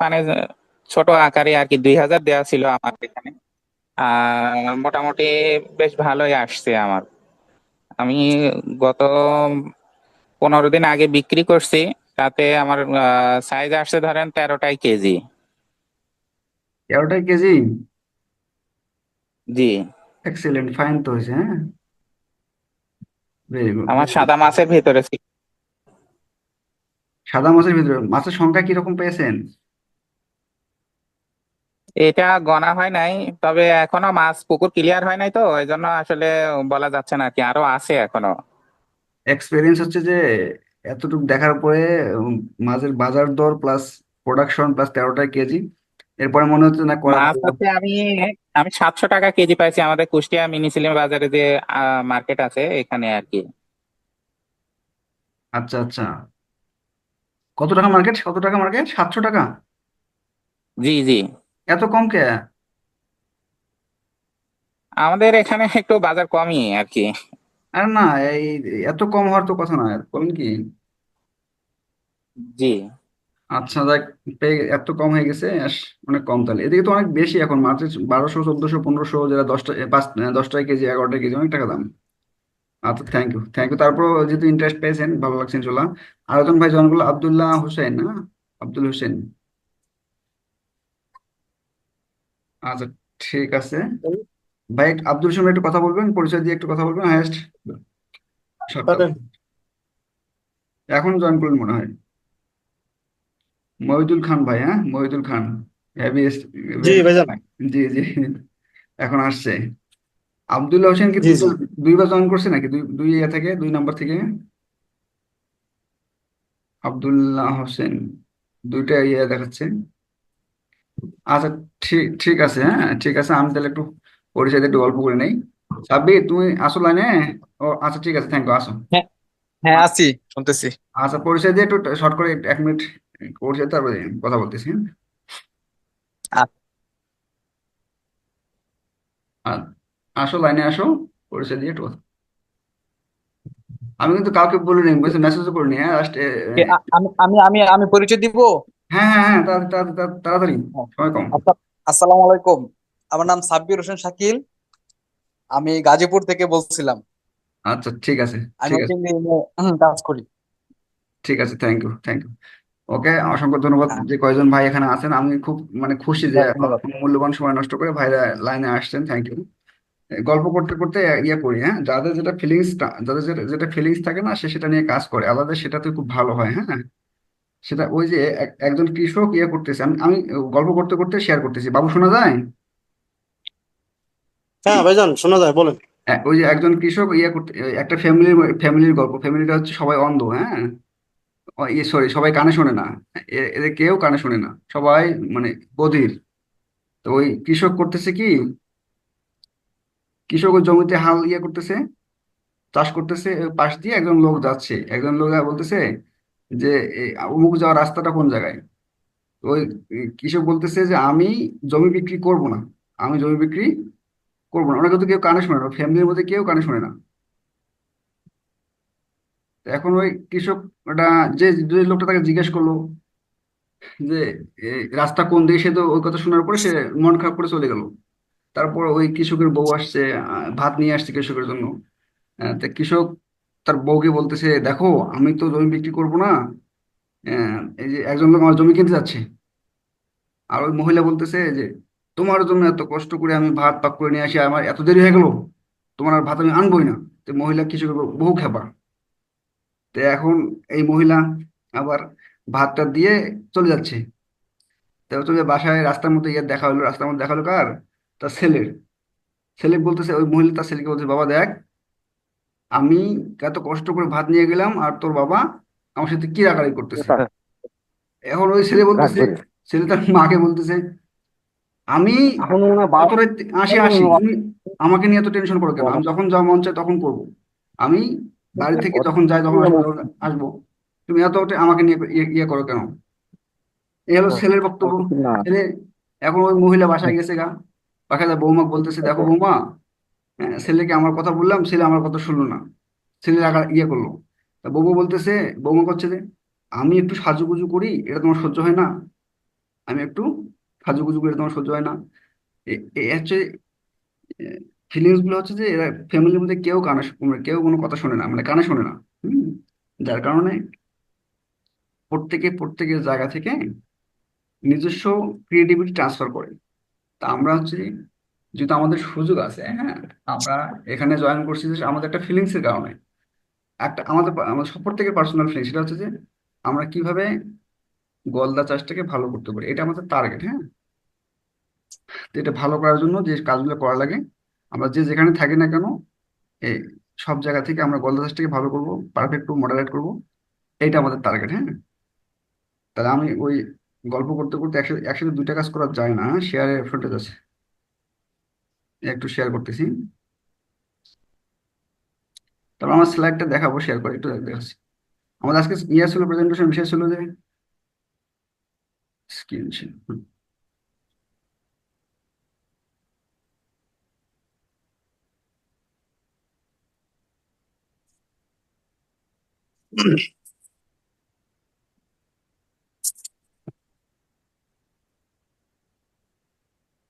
মানে ছোট আকারে আর কি দুই হাজার দেওয়া ছিল আমার এখানে। আর মোটামুটি বেশ ভালোই আসছে আমার। আমি গত পনেরো দিন আগে বিক্রি করছি তাতে আমার সাইজ আসছে ধরেন তেরোটাই কেজি। তেরোটাই কেজি? জি। এক্সেলেন্ট ফাইন তো হয়েছে হ্যাঁ? আমার সাদা মাছের ভিতরে ছিল। সাদা মাছের ভিতরে মাছের সংখ্যা কীরকম পেয়েছেন? এটা গণা হয় নাই তবে এখনও মাছ পুকুর ক্লিয়ার হয় নাই তো এই জন্য আসলে বলা যাচ্ছে না কি আরও আছে এখনও। এক্সপিরিয়েন্স হচ্ছে যে এতটুকু দেখার পরে মাছের বাজার দর প্লাস প্রোডাকশন প্লাস তেরোটাই কেজি এরপরে মনে হচ্ছে না করা মাছ হচ্ছে আমি আমি সাতশো টাকা কেজি পাইছি আমাদের কুষ্টিয়া মিনিসিলিম বাজারে যে মার্কেট আছে এখানে আর কি আচ্ছা আচ্ছা। কত টাকা মার্কেট কত টাকা মার্কেট সাতশো টাকা? জি জি। এত কম কে? আমাদের এখানে একটু বাজার কমই আর কি আর না এই এত কম হওয়ার তো কথা না বলেন কি? জি। আচ্ছা দেখ এত কম হয়ে গেছে অনেক কম তাহলে। এদিকে তো অনেক বেশি এখন মার্কেট বারোশো চোদ্দশো পনেরোশো যারা দশটা পাঁচ দশটায় কেজি এগারোটায় কেজি অনেক টাকা দাম। আচ্ছা থ্যাংক ইউ থ্যাংক ইউ তারপর যেহেতু ইন্টারেস্ট পেয়েছেন ভালো লাগছে ইনশাল্লাহ। আর একজন ভাই জয়েন করল আবদুল্লাহ হোসেন না আব্দুল হোসেন। আচ্ছা ঠিক আছে। ভাই আব্দুল ভাই একটু কথা বলবেন? পরিচয় দিয়ে একটু কথা বলবেন? হায়েস্ট এখন জয়েন করলেন মনে হয়। মহিদুল খান ভাই হ্যাঁ? মহিদুল খান জি জি জি। এখন আসছে। আব্দুল্লাহ হোসেন কি দুইবার দুইবার জয়েন করছে নাকি? দুই দুই ইয়ে থেকে দুই নম্বর থেকে? আব্দুল্লাহ হোসেন দুইটা ইয়ে দেখাচ্ছে। আচ্ছা ঠিক ঠিক আছে হ্যাঁ ঠিক আছে আমি তাহলে একটু পরিচয় একটু গল্প করে নেই। সাব্বির তুমি আসো লাইনে? ও আচ্ছা ঠিক আছে থ্যাংক ইউ আসো। হ্যাঁ আছি শুনতেছি। আচ্ছা পরিচয় দিয়ে একটু শর্ট করে এক মিনিট পরিচয় তারপরে কথা বলতেছি হ্যাঁ? আসো লাইনে আসো পরিচয় দিয়ে একটু আমি কিন্তু কাউকে বলিনি মেসেজও করিনি হ্যাঁ লাস্ট আমি আমি আমি পরিচয় দিব? হ্যাঁ হ্যাঁ হ্যাঁ তাড়াতাড়ি তাড়াতাড়ি তাড়াতাড়ি সময় কম। আচ্ছা, আসসালামু আলাইকুম। আমার নাম সাব্বির হোসেন শাকিল। আমি গাজীপুর থেকে বলছিলাম। আচ্ছা ঠিক আছে আমি ঠিক আছে। কাজ করি। ঠিক আছে thank you thank you okay অসংখ্য ধন্যবাদ যে কয়জন ভাই এখানে আছেন। আমি খুব মানে খুশি যে হ্যাঁ, ধন্যবাদ। মূল্যবান সময় নষ্ট করে ভাইরা লাইনে আসছেন থ্যাংক ইউ গল্প করতে করতে ইয়ে করি হ্যাঁ। যাদের যেটা ফিলিংস যাদের যেটা যেটা ফিলিংস থাকে না সে সেটা নিয়ে কাজ করে। আলাদা সেটাতে খুব ভালো হয় হ্যাঁ। সেটা ওই যে একজন কৃষক ইয়ে করতেছে। আমি আমি গল্প করতে করতে শেয়ার করতেছি। বাবু শোনা যায়? হ্যাঁ ভাইজান শোনা যায় বলেন। হ্যাঁ, ওই যে একজন কৃষক ইয়ে করতে একটা ফ্যামিলির ফ্যামিলির গল্প। ফ্যামিলিটা হচ্ছে সবাই অন্ধ হ্যাঁ? ইয়ে সরি সবাই কানে শোনে না। এদের কেউ কানে শোনে না। সবাই মানে বধির। তো ওই কৃষক করতেছে কি? কৃষক জমিতে হাল ইয়ে করতেছে চাষ করতেছে পাশ দিয়ে একজন লোক যাচ্ছে। একজন লোক বলতেছে যে অমুক যাওয়ার রাস্তাটা কোন জায়গায়? ওই কৃষক বলতেছে যে, আমি জমি বিক্রি করব না। আমি জমি বিক্রি করব না। ওরা কিন্তু কেউ কানে শোনে না। ফ্যামিলির মধ্যে কেউ কানে শোনে না। এখন ওই কৃষক ওটা, যে লোকটা তাকে জিজ্ঞেস করল যে রাস্তা কোন দিকে সে তো ওই কথা শোনার পরে সে মন খারাপ করে চলে গেল। তারপর ওই কৃষকের বউ আসছে ভাত নিয়ে আসছে কৃষকের জন্য। তা কৃষক তার বউকে বলতেছে, দেখো, আমি তো জমি বিক্রি করব না এই যে একজন লোক আমার জমি কিনতে যাচ্ছে। আর ওই মহিলা বলতেছে যে, তোমার জন্য এত কষ্ট করে আমি ভাত পাক করে নিয়ে আসি, আমার এত দেরি হয়ে গেল, তোমার আর ভাত আমি আনবোই না। তো মহিলা কিছু বহু খেপা। তো এখন এই মহিলা আবার ভাতটা দিয়ে চলে যাচ্ছে। তো চলে বাসায় রাস্তার মধ্যে ইয়ে দেখা হলো, রাস্তার মধ্যে দেখা হলো কার? তার ছেলের। ছেলে বলতেছে, ওই মহিলা তার ছেলেকে বলছে বাবা দেখ আমি এত কষ্ট করে ভাত নিয়ে গেলাম আর তোর বাবা আমার সাথে কি রাগারাগি করতেছে? এখন ওই ছেলে বলতেছে ছেলে তার মাকে বলতেছে আমি আসি আসি তুমি আমাকে নিয়ে এত টেনশন করো কেন? আমি যখন যা মন চায় তখন করব। আমি বাড়ি থেকে যখন যাই তখন আসব তুমি এত আমাকে নিয়ে ইয়ে ইয়ে করো কেন? এই হলো ছেলের বক্তব্য। ছেলে এখন ওই মহিলা বাসায় গেছে গা। বাসায় বৌমা বলতেছে দেখো বৌমা হ্যাঁ, ছেলেকে আমার কথা বললাম, ছেলে আমার কথা শুনলো না। ছেলে রাগা ইয়ে করল। তা বৌমা বলতেছে বৌমা করছে যে, আমি একটু সাজুগুজু করি, এটা তোমার সহ্য হয় না। আমি একটু ফাজুগুজু করে তোমার সহ্য হয় না। হচ্ছে ফিলিংসগুলো হচ্ছে যে, এরা ফ্যামিলির মধ্যে কেউ কানে মানে কেউ কোনো কথা শোনে না মানে কানে শোনে না যার কারণে প্রত্যেকে প্রত্যেকের জায়গা থেকে নিজস্ব ক্রিয়েটিভিটি ট্রান্সফার করে। তা আমরা হচ্ছে যেহেতু আমাদের সুযোগ আছে হ্যাঁ আমরা এখানে জয়েন করছি যে আমাদের একটা ফিলিংস এর কারণে। একটা আমাদের আমাদের সব প্রত্যেকের পার্সোনাল ফিলিংস সেটা হচ্ছে যে আমরা কীভাবে গলদা চাষটাকে ভালো করতে পারি, এটা আমাদের টার্গেট হ্যাঁ। তো এটা ভালো করার জন্য যে কাজগুলো করা লাগে, আমরা যে যেখানে থাকি না কেন, এই সব জায়গা থেকে আমরা গলদা চাষটাকে ভালো করব পারফেক্ট মডারেট করব, এইটা আমাদের টার্গেট হ্যাঁ। তাহলে আমি ওই গল্প করতে করতে একসাথে একসাথে দুইটা কাজ করা যায় না শেয়ারের ফ্রন্টেজ আছে। একটু শেয়ার করতেছি। তারপর আমার স্লাইডটা দেখাবো শেয়ার করে, একটু দেখাচ্ছি। আমাদের আজকে ইয়ে ছিল প্রেজেন্টেশন বিষয় ছিল যে স্ক্রিন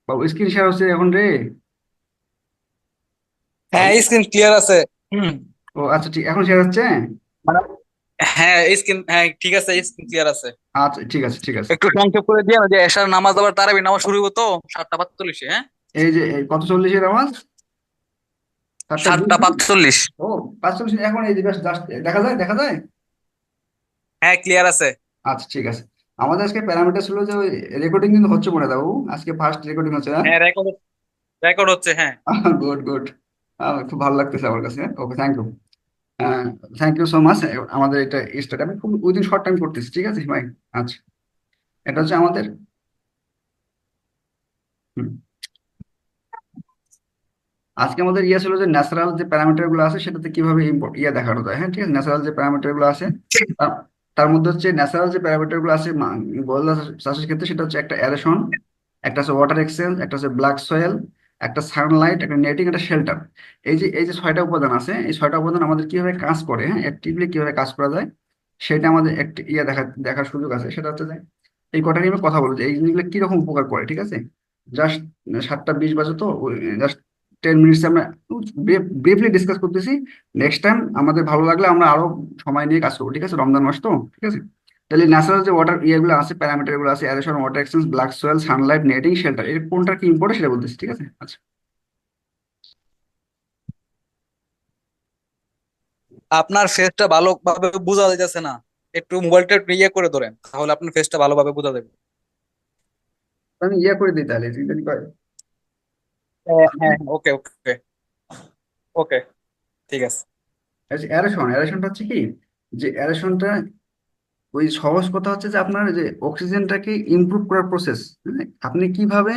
বাবু স্ক্রিন শেয়ার হচ্ছে এখন রে? হ্যাঁ স্ক্রিন ক্লিয়ার আছে। হুম ও আচ্ছা ঠিক এখন শেয়ার হচ্ছে? হ্যাঁ স্ক্রিন হ্যাঁ ঠিক আছে স্ক্রিন ক্লিয়ার আছে। আচ্ছা ঠিক আছে ঠিক আছে। একটু সংক্ষেপ করে দিয়ে যে এশার নামাজ আবার তারাবি নামাজ শুরু হতো সাতটা পাঁচচল্লিশে হ্যাঁ? এই যে কত চল্লিশের আওয়াজ সাতটা? পাঁচচল্লিশ। ও পাঁচচল্লিশ এখন এই যে বেশ দেখা যায় দেখা যায়? হ্যাঁ ক্লিয়ার আছে। আচ্ছা ঠিক আছে। আমাদের আজকে প্যারামিটার ছিল যে রেকর্ডিং কিন্তু হচ্ছে মনে দাও আজকে ফার্স্ট রেকর্ডিং হচ্ছে হ্যাঁ? হ্যাঁ রেকর্ড রেকর্ড হচ্ছে হ্যাঁ। গুড গুড খুব ভালো লাগতেছে আমার কাছে। Okay thank you thank you so much আমাদের এটা স্টার্ট আমি খুব উইদিন শর্ট টাইম করতেছি, ঠিক আছে? ভাই আচ্ছা। এটা হচ্ছে আমাদের। আজকে আমাদের ইয়ে ছিল যে ন্যাচারাল যে প্যারামিটারগুলো আছে, সেটাতে কীভাবে ইয়ে দেখানো যায় হ্যাঁ ঠিক আছে? ন্যাচারাল যে প্যারামিটারগুলো আছে, তার- মধ্যে হচ্ছে ন্যাচারাল যে প্যারামিটারগুলো আছে, মা- চাষের ক্ষেত্রে সেটা হচ্ছে একটা অ্যারেশন একটা হচ্ছে ওয়াটার এক্সচেঞ্জ একটা হচ্ছে ব্ল্যাক সয়েল একটা সানলাইট একটা নেটিং একটা শেল্টার এই যে এই যে ছয়টা উপাদান আছে, এই ছয়টা উপাদান আমাদের কীভাবে কাজ করে হ্যাঁ? অ্যাক্টিভলি কীভাবে কাজ করা যায়, সেটা আমাদের একটা ইয়ে দেখা, দেখার সুযোগ আছে। সেটা হচ্ছে যে, এই কটা নিয়ে কথা বলব যে, এই জিনিসগুলো কীরকম উপকার করে, ঠিক আছে? জাস্ট সাতটা বিশ বাজে তো জাস্ট টেন মিনিটস আমরা ব্রিফলি ডিসকাস করতেছি। নেক্সট টাইম আমাদের ভালো লাগলে আমরা আরও সময় নিয়ে কাজ করব, ঠিক আছে? রমজান মাস তো, ঠিক আছে? তাহলে ন্যাচারাল যে ওয়াটার ইয়েগুলো আছে প্যারামিটারগুলো আছে aeration water exchange black soil sunlight netting shelter এর কোনটা কি ইম্পর্টেন্ট সেটা বলতেছি ঠিক আছে? আচ্ছা। আপনার ফেসটা ভালোভাবে বোঝা যাইতেছে না। একটু মোবাইলটা একটু ইয়ে করে ধরেন তাহলে আপনার ফেসটা ভালোভাবে বোঝা যাবে। আমি ইয়ে করে দিই তাহলে হ্যাঁ ওকে ওকে ওকে ঠিক আছে। অ্যারেশন অ্যারেশনটা হচ্ছে কি? যে অ্যারেশনটা ওই সহজ কথা হচ্ছে যে আপনার যে অক্সিজেনটাকে ইমপ্রুভ করার প্রসেস আপনি কীভাবে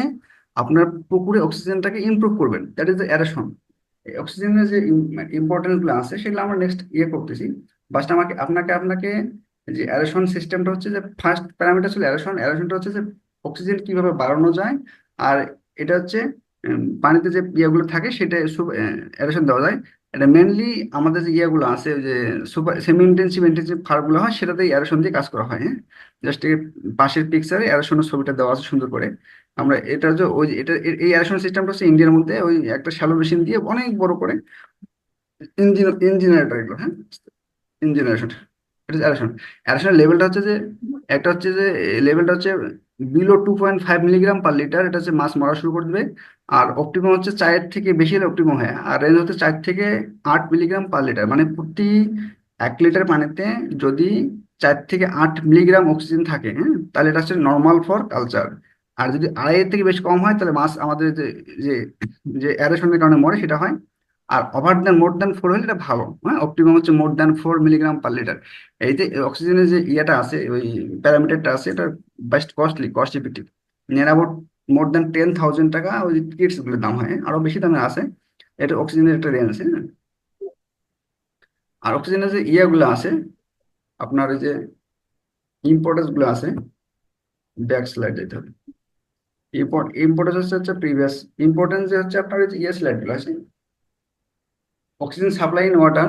আপনার পুকুরে অক্সিজেনটাকে ইমপ্রুভ করবেন? দ্যাট ইজ দ্য অ্যারেশন অক্সিজেনের যে ইম্পর্টেন্সগুলো আছে, সেগুলো আমরা নেক্সট ইয়ে করতেছি। বাট আমাকে, আপনাকে আপনাকে যে অ্যারেশন সিস্টেমটা হচ্ছে যে ফার্স্ট প্যারামিটার ছিল অ্যারেশন অ্যারেশনটা হচ্ছে যে অক্সিজেন কীভাবে বাড়ানো যায়, আর এটা হচ্ছে পানিতে যে ইয়েগুলো থাকে সেটা অ্যারেশন দেওয়া যায়। এটা মেনলি আমাদের যে ইয়েগুলো আছে যে সুপার সেমি ইন্টেন্সিভ ইন্টেন্সিভ ফার্মগুলো হয় সেটাতে অ্যারেশন দিয়ে কাজ করা হয় হ্যাঁ? জাস্ট পাশের পিকচারে অ্যারেশনের ছবিটা দেওয়া আছে সুন্দর করে। আমরা এটা যে ওই এটা এই অ্যারেশন সিস্টেমটা হচ্ছে ইন্ডিয়ার মধ্যে ওই একটা শ্যালো মেশিন দিয়ে অনেক বড় করে ইঞ্জিন ইঞ্জিনারেটর এগুলো হ্যাঁ? ইঞ্জিনারেশন এটা অ্যারেশন অ্যারেশনের লেভেলটা হচ্ছে যে, একটা হচ্ছে যে লেভেলটা হচ্ছে below two point five milligram per litre এটা হচ্ছে মাছ মরা শুরু করে দেবে। আর অপটিমাম হচ্ছে চায়ের থেকে বেশি হলে অপটিমাম হয়। আর রেঞ্জ হচ্ছে চার থেকে আট মিলিগ্রাম পার লিটার মানে প্রতি এক লিটার পানিতে যদি চার থেকে আট মিলিগ্রাম অক্সিজেন থাকে হ্যাঁ তাহলে এটা হচ্ছে নর্মাল ফর কালচার আর যদি আড়াইয়ের থেকে বেশি কম হয়, তাহলে মাছ আমাদের যে যে যে অ্যারেশনের কারণে মরে, সেটা হয়। আর over than more than four হলে এটা ভালো হ্যাঁ অপটিমাম হচ্ছে more than four milligram per litre এই যে অক্সিজেনের যে ইয়েটা আছে, ওই প্যারামিটারটা আছে, এটা best costly cost effective near about more than ten thousand টাকা ওই কিটসগুলোর দাম হয়। আরও বেশি দামে আছে। এটা অক্সিজেনের একটা রেঞ্জ হ্যাঁ? আর অক্সিজেনের যে ইয়েগুলো আছে, আপনার ওই যে ইম্পর্টেন্সগুলো আছে ব্যাক স্লাইড যেতে হবে। ইম্পর্ট ইম্পর্টেন্স হচ্ছে হচ্ছে প্রিভিয়াস ইম্পর্টেন্স যে হচ্ছে আপনার ওই ইয়ে স্লাইডগুলো আছে অক্সিজেন সাপ্লাই ইন ওয়াটার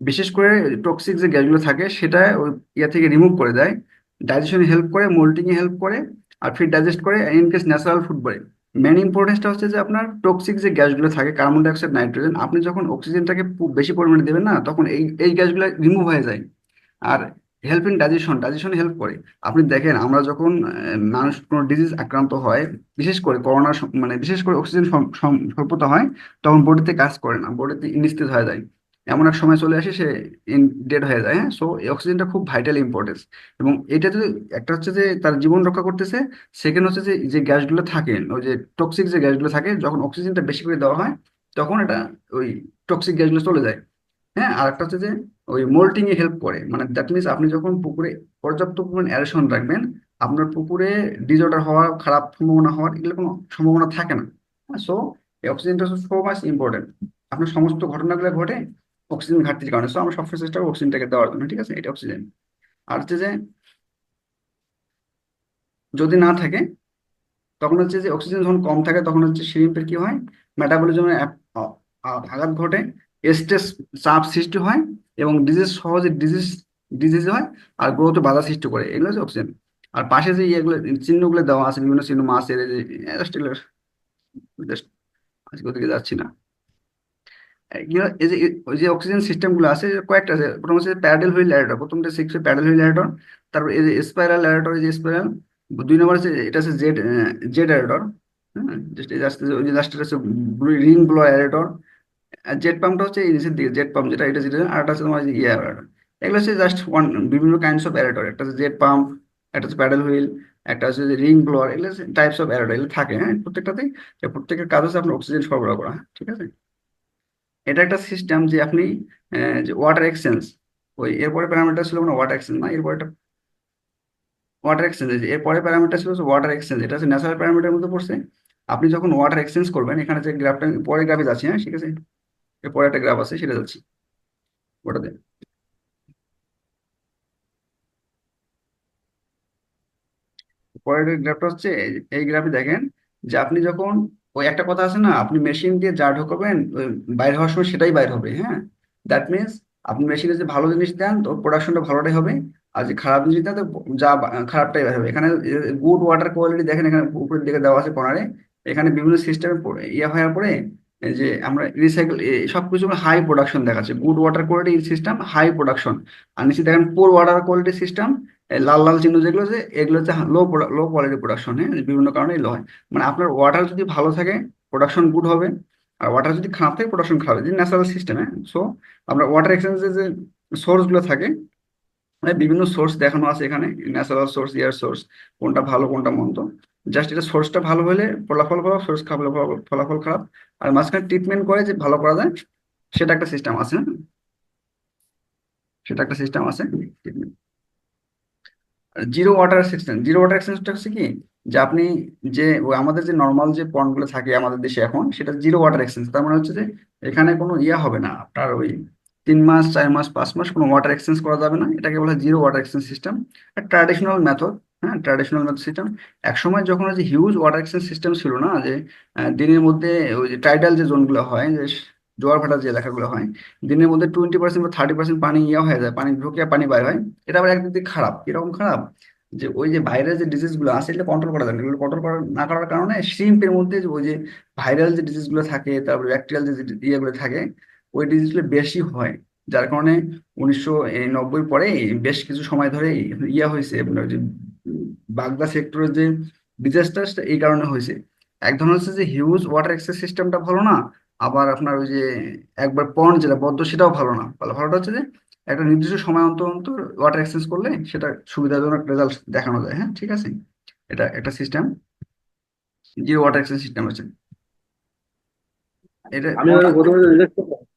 বিশেষ করে টক্সিক যে গ্যাসগুলো থাকে, সেটা ওই ইয়ে থেকে রিমুভ করে দেয় ডাইজেশনে হেল্প করে মোল্টিং এ হেল্প করে আর ফিড ডাইজেস্ট করে ইনকেস ন্যাচারাল ফুড বলে মেন ইম্পর্টেন্সটা হচ্ছে যে আপনার টক্সিক যে গ্যাসগুলো থাকে কার্বন ডাইঅক্সাইড নাইট্রোজেন আপনি যখন অক্সিজেনটাকে বেশি পরিমাণে দেবেন না, তখন এই এই গ্যাসগুলো রিমুভ হয়ে যায়। আর help in digestion digestion help করে। আপনি দেখেন, আমরা যখন মানুষ কোনো ডিজিজ আক্রান্ত হয়, বিশেষ করে করোনা মানে বিশেষ করে অক্সিজেন স্বল্পতা হয়, তখন বডিতে কাজ করে না বডিতে ইনস্টেজ হয়ে যায়। এমন এক সময় চলে আসে, সে ডেড হয়ে যায় হ্যাঁ? সো এই অক্সিজেনটা খুব ভাইটাল ইম্পর্টেন্স এবং এটা যদি একটা হচ্ছে যে তার জীবন রক্ষা করতেছে সেকেন্ড হচ্ছে যে যে গ্যাসগুলো থাকে, ওই যে টক্সিক যে গ্যাসগুলো থাকে, যখন অক্সিজেনটা বেশি করে দেওয়া হয়, তখন এটা ওই টক্সিক গ্যাসগুলো চলে যায়। হ্যাঁ? আর একটা হচ্ছে যে, ওই মোল্টিং এ হেল্প করে। মানে দ্যাট মিনস আপনি যখন পুকুরে পর্যাপ্ত পরিমাণ অ্যারেশন রাখবেন, আপনার পুকুরে ডিজর্ডার হওয়ার খারাপ সম্ভাবনা হওয়ার এগুলো কোনো সম্ভাবনা থাকে না। সো এই অক্সিজেনটা সো মাচ ইম্পর্টেন্ট আপনার সমস্ত ঘটনাগুলো ঘটে অক্সিজেন ঘাটতির কারণে সো আমরা সবসময় চেষ্টা করব অক্সিজেনটাকে দেওয়ার জন্য ঠিক আছে এটা অক্সিজেন আর হচ্ছে যে যদি না থাকে তখন হচ্ছে যে অক্সিজেন যখন কম থাকে তখন হচ্ছে শিরিম্পের কি হয় মেটাবলিজমের আঘাত ঘটে স্ট্রেস চাপ সৃষ্টি হয় এবং ডিজিজ সহজে ডিজিজ ডিজিজ হয় আর গ্রোথে বাধা সৃষ্টি করে এগুলো হচ্ছে অক্সিজেন আর পাশে যে ইয়েগুলো চিহ্নগুলো দেওয়া আছে বিভিন্ন চিহ্ন মাছের just এগুলো- আজকে ওদিকে যাচ্ছি না এই যে অক্সিজেন সিস্টেমগুলো আছে, কয়েকটা আছে। প্রথম হচ্ছে প্যারাডেল হুইল ল্যারেটর প্রথমটা সিক্স প্যারাডেল হুইল ল্যারেটর তারপর এই যে স্পাইরাল ল্যারেটর এই যে স্পাইরাল দুই নম্বর আছে এটা আছে জেড জেড আছে রিং ব্লো ল্যারেটর আর জেট পাম্পটা হচ্ছে এই নিচের দিকে জেট পাম্প যেটা, এটা যেটা, আর একটা হচ্ছে তোমার ইয়ে ল্যারেটর এগুলো হচ্ছে জাস্ট ওয়ান বিভিন্ন কাইন্ডস অফ ল্যারেটর একটা হচ্ছে জেট পাম্প একটা হচ্ছে প্যাডেল হুইল একটা হচ্ছে রিং ব্লোয়ার এগুলো টাইপস অফ ল্যারেটর এগুলো থাকে হ্যাঁ প্রত্যেকটাতেই, প্রত্যেকের কাজ হচ্ছে আপনার অক্সিজেন সরবরাহ করা, ঠিক আছে? এটা একটা সিস্টেম যে আপনি যে ওয়াটার এক্সচেঞ্জ ওই এরপরে প্যারামিটার ছিল ওয়াটার এক্সচেঞ্জ না, এরপরে একটা ওয়াটার এক্সচেঞ্জ এরপরে প্যারামিটার ছিল ওয়াটার এক্সচেঞ্জ এটা হচ্ছে ন্যাচারাল প্যারামিটার মধ্যে পড়ছে। আপনি যখন ওয়াটার এক্সচেঞ্জ করবেন, এখানে যে গ্রাফটা পরে গ্রাফে যাচ্ছি হ্যাঁ ঠিক আছে? এরপরে একটা গ্রাফ আছে, সেটা যাচ্ছি। ওটাতে পরের গ্রাফটা হচ্ছে, এই গ্রাফে দেখেন যে আপনি যখন ওই একটা কথা আছে না, আপনি মেশিন দিয়ে যা ঢোকাবেন বাইরে হওয়ার সময় সেটাই বাইর হবে হ্যাঁ? দ্যাট মিনস আপনি মেশিনে যে ভালো জিনিস দেন, তো প্রোডাকশনটা ভালোটাই হবে, আর যে খারাপ জিনিস দেন, তো যা খারাপটাই বাইর হবে। এখানে গুড ওয়াটার কোয়ালিটি দেখেন, এখানে উপরের দিকে দেওয়া আছে কর্নারে এখানে বিভিন্ন সিস্টেমে ইয়ে হওয়ার পরে যে আমরা রিসাইকেল সবকিছু হাই প্রোডাকশন দেখাচ্ছে। Good water quality system high production আর নিচে দেখেন পোর ওয়াটার কোয়ালিটি সিস্টেম লাল লাল চিহ্ন যেগুলো আছে, এগুলো হচ্ছে লো লো কোয়ালিটি প্রোডাকশন বিভিন্ন কারণে লো হয়। মানে আপনার ওয়াটার যদি ভালো থাকে প্রোডাকশন গুড হবে, আর ওয়াটার যদি খারাপ থাকে প্রোডাকশন খারাপ হবে ন্যাচারাল সিস্টেম সো আমরা ওয়াটার এক্সচেঞ্জের যে সোর্সগুলো থাকে মানে বিভিন্ন সোর্স দেখানো আছে এখানে ন্যাচারাল সোর্স এয়ার সোর্স কোনটা ভালো, কোনটা মন্দ। জাস্ট এটা সোর্সটা ভালো হলে ফলাফল ভালো সোর্স খারাপ ফলাফল খারাপ। আর মাঝখানে ট্রিটমেন্ট করে যে ভালো করা যায়, সেটা একটা সিস্টেম আছে হ্যাঁ? সেটা একটা সিস্টেম আছে, treatment। Zero water system zero water সিস্টেমটা হচ্ছে কি? যে আপনি যে আমাদের যে নর্মাল যে পন্ডগুলো থাকে আমাদের দেশে এখন, সেটা জিরো ওয়াটার এক্সচেঞ্জ তার মানে হচ্ছে যে, এখানে কোনো ইয়ে হবে না। আপনার ওই তিন মাস, চার মাস, পাঁচ মাস কোনো ওয়াটার এক্সচেঞ্জ করা যাবে না। এটাকে বলা হয় জিরো ওয়াটার এক্সচেঞ্জ সিস্টেম আর ট্র্যাডিশনাল মেথড হ্যাঁ ট্র্যাডিশনাল মেথড সিস্টেম এক সময় যখন যে হিউজ ওয়াটার এক্সচেঞ্জ সিস্টেম ছিল না, যে দিনের মধ্যে ওই যে টাইডাল যে জোনগুলো হয়, যে জোয়ার ভাটার যে এলাকাগুলো হয়, দিনের মধ্যে টোয়েন্টি পার্সেন্ট বা থার্টি পার্সেন্ট পানি ইয়ে হয়ে যায়, পানি ঢুকে পানি বাইর হয়। এটা আবার একদিক দিয়ে খারাপ। কীরকম খারাপ? যে ওই যে ভাইরাল যে ডিজিজগুলো আছে, এগুলো কন্ট্রোল করা যায় না। এগুলো কন্ট্রোল করা না করার কারণে শ্রিম্পের মধ্যে ওই যে ভাইরাল যে ডিজিজগুলো থাকে, তারপরে ব্যাকটেরিয়াল যে ইয়েগুলো থাকে, ওই ডিজিজগুলো বেশি হয়। যার কারণে উনিশশো নব্বই পরে বেশ কিছু সময় ধরে ইয়া হয়েছে মানে বাগদা সেক্টরের যে ডিজাস্টারটা এই কারণে হয়েছে। এক ধরনের হচ্ছে যে হিউজ ওয়াটার অ্যাক্সেস সিস্টেমটা ভালো না আবার আপনার ওই যে একবার পন্ড যেটা বদ্ধ সেটাও ভালো না। ভালো ভালোটা হচ্ছে যে একটা নির্দিষ্ট সময় অন্তর অন্তর ওয়াটার এক্সচেঞ্জ করলে সেটা সুবিধাজনক রেজাল্ট দেখানো যায় হ্যাঁ ঠিক আছে? এটা একটা সিস্টেম যে ওয়াটার এক্সচেঞ্জ সিস্টেম আছে। এটা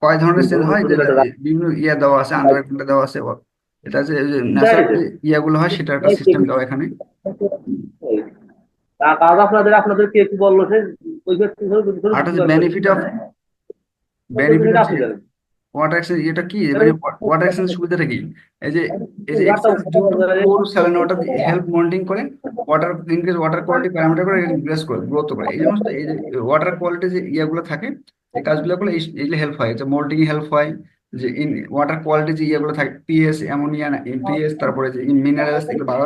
কয় ধরনের সেল হয়? যে বিভিন্ন ইয়া দেওয়া আছে আন্ডারগ্রাউন্ডে দেওয়া আছে এটা ন্যাচারাল ইয়াগুলো হয় সেটা একটা সিস্টেম দেওয়া এখানে। আপনাদের আপনাদের কে কি বলল এটা কি? মানে সুবিধাটা কি? এই যে এই যে ওয়াটার হেল্প মনিটরিং করে। Water increase water quality parameter করে ইনক্রিজ করে গ্রোথ করে এই সমস্ত এই যে ওয়াটার কোয়ালিটি যে ইয়াগুলো থাকে এই কাজগুলো করলে এই- এইগুলো হেল্প হয়। যে মোল্ডিং হেল্প হয়। যে ইন ওয়াটার কোয়ালিটি যে ইয়েগুলো থাকে পিএস অ্যামোনিয়া পিএস তারপরে যে মিনারেলস এগুলো ভালো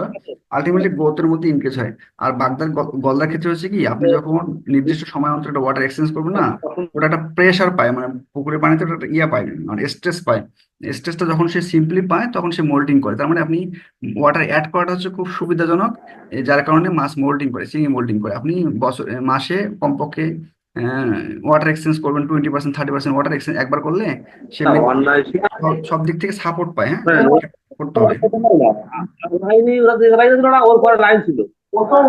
আলটিমেটলি গ্রোথের মধ্যে ইনক্রিজ হয়। আর বাগদার গলদার ক্ষেত্রে হচ্ছে কি আপনি যখন নির্দিষ্ট সময় অন্তর একটা ওয়াটার এক্সচেঞ্জ করবেন না ওটা একটা প্রেশার পায় মানে পুকুরের পানিতে ওটা একটা ইয়ে পায় মানে স্ট্রেস পায়। স্ট্রেসটা যখন সে সিম্পলি পায় তখন সে মোল্টিং করে। তার মানে আপনি ওয়াটার অ্যাড করাটা হচ্ছে খুব সুবিধাজনক যার কারণে মাছ মোল্টিং করে চিংড়ি মোল্টিং করে। আপনি বছর মাসে কমপক্ষে ওয়াটার এক্সচেঞ্জ করবেন twenty percent thirty percent water exchange একবার করলে সে সব সব দিক থেকে সাপোর্ট পায় হ্যাঁ? হ্যাঁ, করতে হবে। ওরা ছিল। লাইন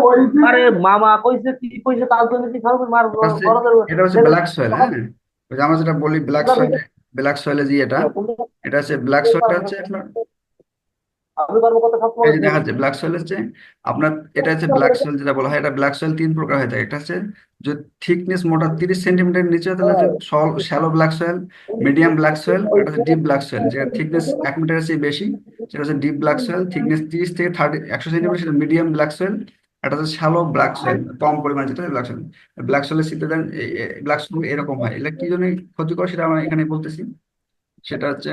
আরে মামা কইছে কি কইছে তার জন্য কি খাবে মার এটা হচ্ছে ব্ল্যাক সয়েল হ্যাঁ? আমরা যেটা বলি ব্ল্যাক সয়েল ব্ল্যাক সয়েলে যে এটা এটা হচ্ছে ব্ল্যাক সয়েলটা হচ্ছে আপনার আমি দেখা যাচ্ছে ব্ল্যাক সয়েল হচ্ছে আপনার এটা হচ্ছে ব্ল্যাক সয়েল যেটা বলা হয় এটা ব্ল্যাক সয়েল তিন প্রকার হয়ে থাকে। একটা হচ্ছে যে থিকনেস মোটা তিরিশ সেন্টিমিটার নিচে তাহলে হচ্ছে shallow black soil medium black soil এটা হচ্ছে ডিপ ব্ল্যাক সয়েল যেটা থিকনেস এক মিটারের চেয়ে বেশি সেটা হচ্ছে ডিপ ব্ল্যাক সয়েল থিকনেস তিরিশ থেকে থার্টি একশো সেন্টিমিটার সেটা মিডিয়াম ব্ল্যাক সয়েল এটা হচ্ছে শ্যালো ব্ল্যাক সয়েল কম পরিমাণে যেটা ব্ল্যাক সয়েল ব্ল্যাক সয়েলের ব্ল্যাক সয়েল এরকম হয়। এটা কি জন্য ক্ষতিকর সেটা আমরা এখানে বলতেছি? সেটা হচ্ছে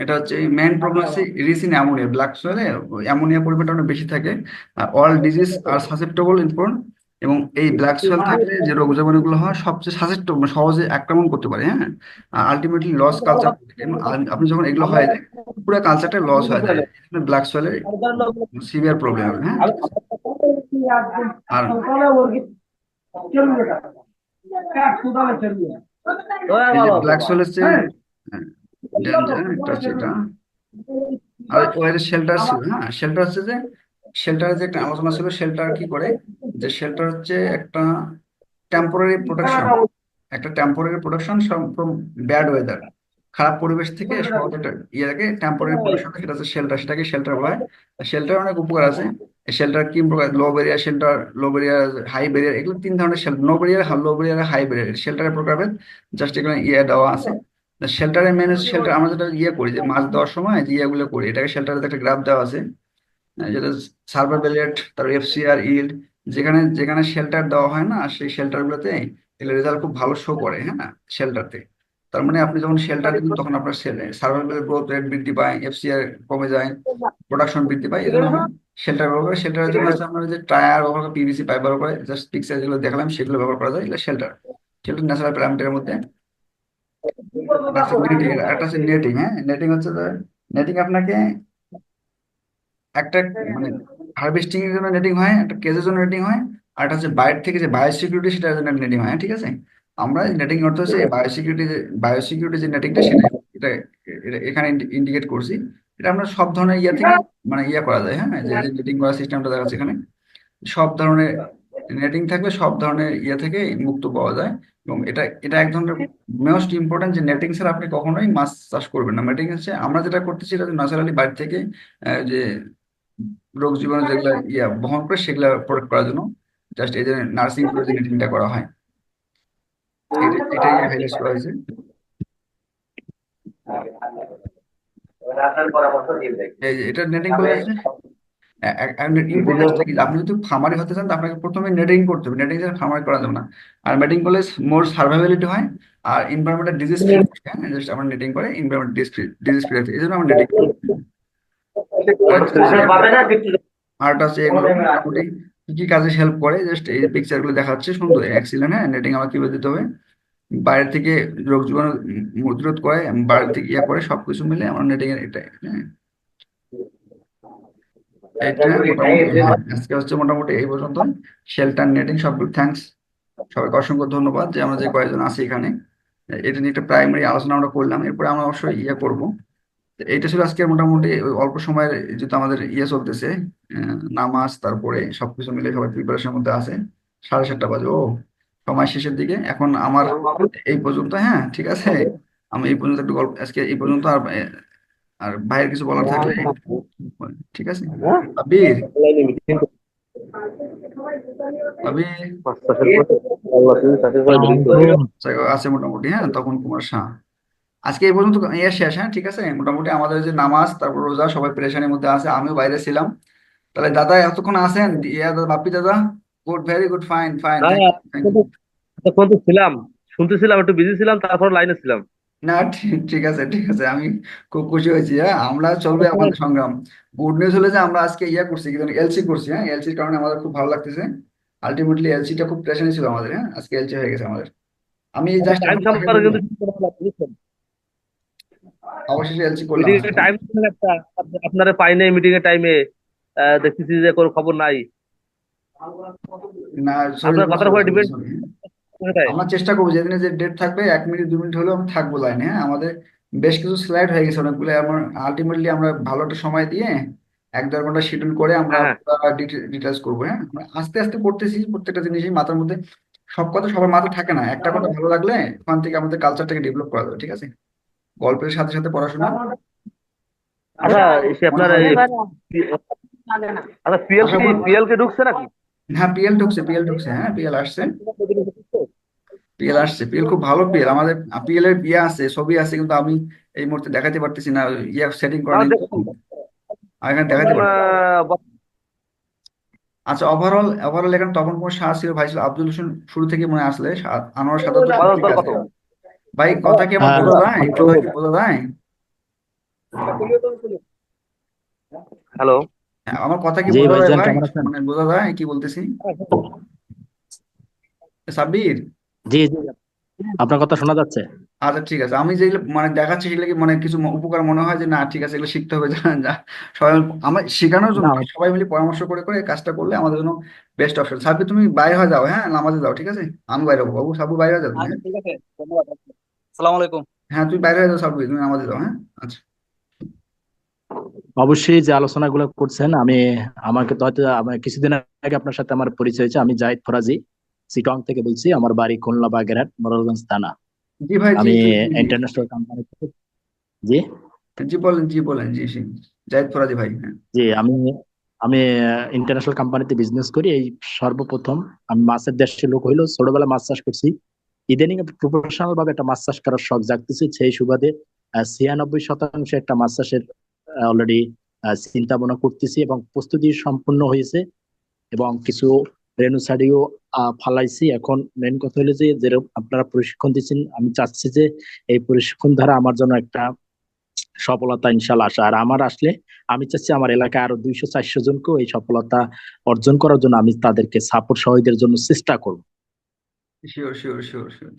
এটা হচ্ছে মেইন প্রবলেম হচ্ছে রিসিন অ্যামোনিয়া ব্ল্যাক সয়েলে অ্যামোনিয়া পরিমাণটা অনেক বেশি থাকে। আর অল ডিজিজ আর সাসেপ্টেবল ইনফর্ম এবং এই ব্ল্যাক সয়েল থাকলে যে রোগ জীবাণুগুলো হয় সবচেয়ে সাসেপ্টেবল সহজে আক্রমণ করতে পারে হ্যাঁ? আর আলটিমেটলি লস কালচার আপনি যখন এগুলো হয় যায় পুরো কালচারটা লস হয়ে যায়। ব্ল্যাক সয়েলের সিভিয়ার প্রবলেম হবে হ্যাঁ? আর ব্ল্যাক সোল হচ্ছে একটা হচ্ছে এটা আর ওয়ের শেল্টার ছিল হ্যাঁ? শেল্টার হচ্ছে যে শেল্টারের যে একটা আলোচনা ছিল শেল্টার কি করে? যে শেল্টার হচ্ছে একটা টেম্পোরারি প্রোটেকশন একটা temporary protection from bad weather খারাপ পরিবেশ থেকে সহজ একটা ইয়েটাকে টেম্পোরারি প্রোটেকশন সেটা হচ্ছে শেল্টার সেটাকে শেল্টার বলা হয়। শেল্টার অনেক উপকার আছে। শেল্টার কি প্রকার low barrier shelter low barrier high barrier এগুলো তিন ধরনের shelter no barrier low barrier high barrier শেল্টারের প্রকারভেদ জাস্ট এখানে ইয়ে দেওয়া আছে। শেল্টারের মেন শেল্টার আমরা যেটা ইয়ে করি যে মাছ দেওয়ার সময় যে ইয়েগুলো করি এটাকে শেল্টারের একটা গ্রাফ দেওয়া আছে যেটা সার্ভার বেলেট তারপর এফসিআর ইল্ড যেখানে যেখানে শেল্টার দেওয়া হয় না সেই শেল্টার গুলোতে এগুলো রেজাল্ট খুব ভালো শো করে হ্যাঁ শেল্টারতে তার মানে আপনি যখন শেল্টার দিন তখন আপনার সার্ভার গ্রোথ রেট বৃদ্ধি পায় এফসিআর কমে যায় প্রোডাকশন বৃদ্ধি পায় এই জন্য আমি শেল্টার ব্যবহার করে। শেল্টারের জন্য হচ্ছে আপনার যে টায়ার ব্যবহার করে পিভিসি পাইপ ব্যবহার করে জাস্ট পিকচার যেগুলো দেখলাম সেগুলো ব্যবহার করা যায় এগুলো শেল্টার শেল্টার ন্যাচারাল প্যারামিটারের মধ্যে। একটা হচ্ছে নেটিং হ্যাঁ? নেটিং হচ্ছে নেটিং আপনাকে একটা মানে হারভেস্টিং এর জন্য নেটিং হয়, একটা কেজের জন্য নেটিং হয়, আর একটা হচ্ছে বাইরে থেকে যে বায়োসিকিউরিটি সেটার জন্য নেটিং হয়, ঠিক আছে? আমরা নেটিং অর্থ হচ্ছে বায়োসিকিউরিটি যে বায়োসিকিউরিটি যে নেটিংটা সেটা এটা এখানে ইন্ডিকেট করছি। এটা আমরা সব ধরনের ইয়ে থেকে মানে ইয়ে করা যায় হ্যাঁ? যে নেটিং করার সিস্টেমটা দেখা যাচ্ছে এখানে। সব ধরনের নেটিং থাকলে সব ধরনের ইয়ে থেকে মুক্ত পাওয়া যায়। এবং এটা এটা এক ধরনের মোস্ট ইম্পর্টেন্ট যে নেটিং ছাড়া আপনি কখনোই মাছ চাষ করবেন না। নেটিং হচ্ছে আমরা যেটা করতেছি এটা ন্যাচারালি বাইরে থেকে যে রোগ জীবাণু যেগুলো ইয়া বহন করে সেগুলো প্রোটেক্ট করার জন্য জাস্ট এই যে নার্সিং করে যে নেটিংটা করা হয়। এটাই হাইলাইট করা হয়েছে। যে এটা নেটিং করে কি আপনি যদি খামারি হতে চান আপনাকে প্রথমে নেটিং করতে হবে। নেটিং ছাড়া খামারি করা যাবে না। আর নেটিং করলে মোর সার্ভাইভাবিলিটি হয় আর এনভায়রনমেন্টাল ডিজিজ ফ্রি জাস্ট আমরা নেটিং করে এনভায়রনমেন্ট ডিজিজ ফ্রি এই জন্য আমরা নেটিং আর্ট আছে এগুলো কি কি কাজে হেল্প করে জাস্ট এই পিকচারগুলো দেখাচ্ছে সুন্দর এক্সিলেন্ট হ্যাঁ? নেটিং আমার কীভাবে দিতে হবে? বাইরে থেকে রোগ জীবাণু প্রতিরোধ করে বাইরে থেকে ইয়ে করে সবকিছু মিলে আমার নেটিং এর এটাই হ্যাঁ? এটা মোটামুটি আজকে হচ্ছে মোটামুটি এই পর্যন্ত। শেল্টার নেটিং সবগুলো থ্যাঙ্কস সবাইকে অসংখ্য ধন্যবাদ যে আমরা যে কয়েকজন আছি এখানে। এটা নিয়ে একটা প্রাইমারি আলোচনা আমরা করলাম। এরপরে আমরা অবশ্যই ইয়ে করব। তো এইটা ছিল আজকে মোটামুটি অল্প সময়ের যেহেতু আমাদের ইয়ে চলতেছে নামাজ তারপরে সবকিছু মিলে সবাই প্রিপারেশনের মধ্যে আছে। সাড়ে সাতটা বাজে। ও সময় শেষের দিকে। এখন আমার এই পর্যন্ত হ্যাঁ ঠিক আছে? আমি এই পর্যন্ত একটু গল্প আজকে এই পর্যন্ত আর আর ভাইয়ের কিছু বলার থাকলে ঠিক আছে। আবির। আবির। আছে মোটামুটি হ্যাঁ তখন কুমার শাহ। আজকে এই পর্যন্ত ইয়ে শেষ হ্যাঁ ঠিক আছে? মোটামুটি আমাদের যে নামাজ তারপর রোজা সবাই প্রেশানের মধ্যে আছে আমিও বাইরে ছিলাম। তাহলে দাদা এতক্ষণ আছেন? ইয়া দাদা বাপ্পি দাদা? Good very good fine fine হ্যাঁ, তখন তো ছিলাম শুনতেছিলাম একটু বিজি ছিলাম তারপর লাইনে ছিলাম। না ঠিক ঠিক আছে ঠিক আছে। আমি খুব খুশি হয়েছি হ্যাঁ? আমরা চলবে আমাদের সংগ্রাম। গুড নিউজ হলো যে আমরা আজকে ইয়া করছি কি এলসি করছি হ্যাঁ? এলসির কারণে আমাদের খুব ভালো লাগতেছে। আলটিমেটলি এলসিটা খুব প্রেশারে ছিল আমাদের হ্যাঁ? আজকে এলসি হয়ে গেছে আমাদের। আমি জাস্ট কিন্তু লাগবে, বুঝছেন? অবশেষে এলসি করলাম মিটিং এর টাইম একটা আপ- আপনারা পাই নাই মিটিং এর টাইমে দেখতেছি যে কোনো খবর নাই। না আপনার কথার উপরে sorry। সেটাই। আমরা চেষ্টা করব যেদিনে যে ডেট থাকবে এক মিনিট দু মিনিট হলেও আমি থাকব লাইনে হ্যাঁ? আমাদের বেশ কিছু স্লাইড হয়ে গেছে অনেকগুলো। আমার আলটিমেটলি আমরা ভালো একটা সময় দিয়ে এক দেড় ঘণ্টা শিডিউল করে আমরা হ্যাঁ। ডিটেলস করব হ্যাঁ? আমরা আস্তে আস্তে করতেছি প্রত্যেকটা জিনিসই মাথার মধ্যে সব কথা সবার মাথায় থাকে না। একটা কথা ভালো লাগলে ওখান থেকে আমাদের কালচারটাকে ডেভেলপ করা যাবে ঠিক আছে? গল্পের সাথে সাথে পড়াশোনা। আচ্ছা সে আপনার এই- আচ্ছা পিএল আশা কি পিএল কে ঢুকছে নাকি? হ্যাঁ পিএল ঢুকছে পিএল ঢুকছে হ্যাঁ পিএল আসছে। পিএল আসছে পিএল খুব ভালো পিএল আমাদের পিএল এর ইয়ে আছে ছবি আছে কিন্তু আমি এই মুহূর্তে দেখাতে পারতেছি না ইয়ে সেটিং করা নেই। এখানে দেখাতে আহ, আচ্ছা ওভারঅল ওভারঅল এখানে তপন কুমার শাহ ছিল ভাই ছিল আব্দুল হোসেন শুরু থেকে মনে আসলে আনোয়ার সাদাত তো ঠিক আছে। ভাই কথা কি আমার হ্যাঁ। বোঝা যায় কথা কি বোঝা যায় হ্যালো হ্যাঁ, আমার কথা কি জি বোঝা যায় ভাইজান, ভাই? কেমন আছেন? মানে বোঝা যায়? কি বলতেছি? সাব্বির? জি জি। আপনার কথা শোনা যাচ্ছে। আচ্ছা ঠিক আছে। আমি যেগুলো মানে দেখাচ্ছি সেগুলো কি মানে কিছু উপকার মনে হয় যে না ঠিক আছে এগুলো শিখতে হবে যা যা। সবাই আমার শেখানোর জন্য না। না, সবাই মিলে পরামর্শ করে করে এই কাজটা করলে আমাদের জন্য বেস্ট অপশন সাব্বির তুমি বাইরে হয়ে যাও হ্যাঁ নামাজে যাও ঠিক আছে? আমি বাইরে হব। বাবু সাব্বু বাইরে হয়ে যাও তুমি, আচ্ছা হ্যাঁ? ঠিক আছে ধন্যবাদ আসসালামু আলাইকুম। হ্যাঁ তুই বাইরে হয়ে যাও সাব্বির তুমি নামাজে যাও হ্যাঁ? আচ্ছা। অবশ্যই যে আলোচনাগুলো করছেন আমি আমাকে তো হয়তো কিছুদিন আগে আপনার সাথে আমার পরিচয় হয়েছে। আমি জাহিদ ফরাজি সিটং থেকে বলছি। আমার বাড়ি খুলনা বাগেরহাট মোরারগঞ্জ থানা। জি ভাই আমি ইন্টারন্যাশনাল কোম্পানি জি? জি বলেন জি বলেন জি জি। জাহিদ ফরাজি ভাই হ্যাঁ। জি আমি আমি ইন্টারন্যাশনাল কোম্পানিতে বিজনেস করি। এই সর্বপ্রথম আমি মাছের দেশের লোক হইল। ছোটবেলা মাছ চাষ করছি। ইদানিং প্রফেশনাল ভাবে একটা মাছ চাষ করার শখ জাগতেছে। সেই সুবাদে ছিয়ানব্বই শতাংশ একটা মাছ চাষের অলরেডি চিন্তা ভাবনা করতেছি এবং প্রস্তুতি সম্পূর্ণ হয়েছে এবং কিছু রেনু সাডিও ফালাইছি। এখন মেন কথা হলো যে যেরকম আপনারা প্রশিক্ষণ দিচ্ছেন, আমি চাচ্ছি যে এই প্রশিক্ষণ দ্বারা আমার জন্য একটা সফলতা ইনশাল্লাহ আসে। আর আমার আসলে, আমি চাচ্ছি আমার এলাকায় আরও দুইশো, চারশো জনকেও এই সফলতা অর্জন করার জন্য আমি তাদেরকে সাপোর্ট সহযোগের জন্য চেষ্টা করব। Sure sure sure sure